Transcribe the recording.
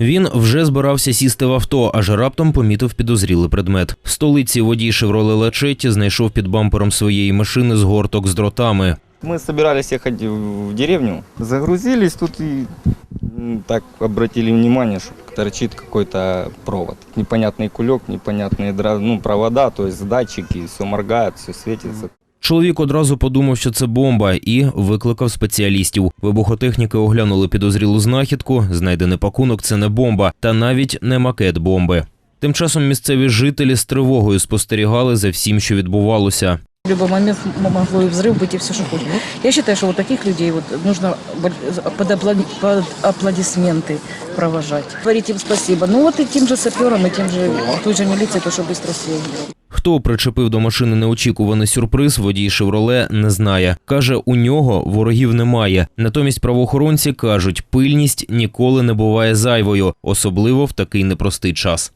Він вже збирався сісти в авто, аж раптом помітив підозрілий предмет. В столиці водій Шевроле Лачетті знайшов під бампером своєї машини згорток з дротами. Мы собирались ехать в деревню, загрузились тут и м, так обратили внимание, что торчит какой-то провод. Непонятный кулек, непонятные дра- ну, провода, то есть датчики, все моргает, все светится. Чоловік одразу подумав, що це бомба, і викликав спеціалістів. Вибухотехніки оглянули підозрілу знахідку. Знайдений пакунок це не бомба, та навіть не макет бомби. Тим часом місцеві жителі з тривогою спостерігали за всім, що відбувалося. В любой момент м- могло и взрыв быть, и все, что хочешь. Я считаю, что вот таких людей вот нужно боль- под, апла- под аплодисменты провожать. Говорить им спасибо. Ну вот и тем же саперам, и тем же той же милиции, то, что быстро съездили. Хто причепив до машини неочікуваний сюрприз, водій Шевроле не знає. Каже, у нього ворогів немає. Натомість правоохоронці кажуть, пильність ніколи не буває зайвою, особливо в такий непростий час.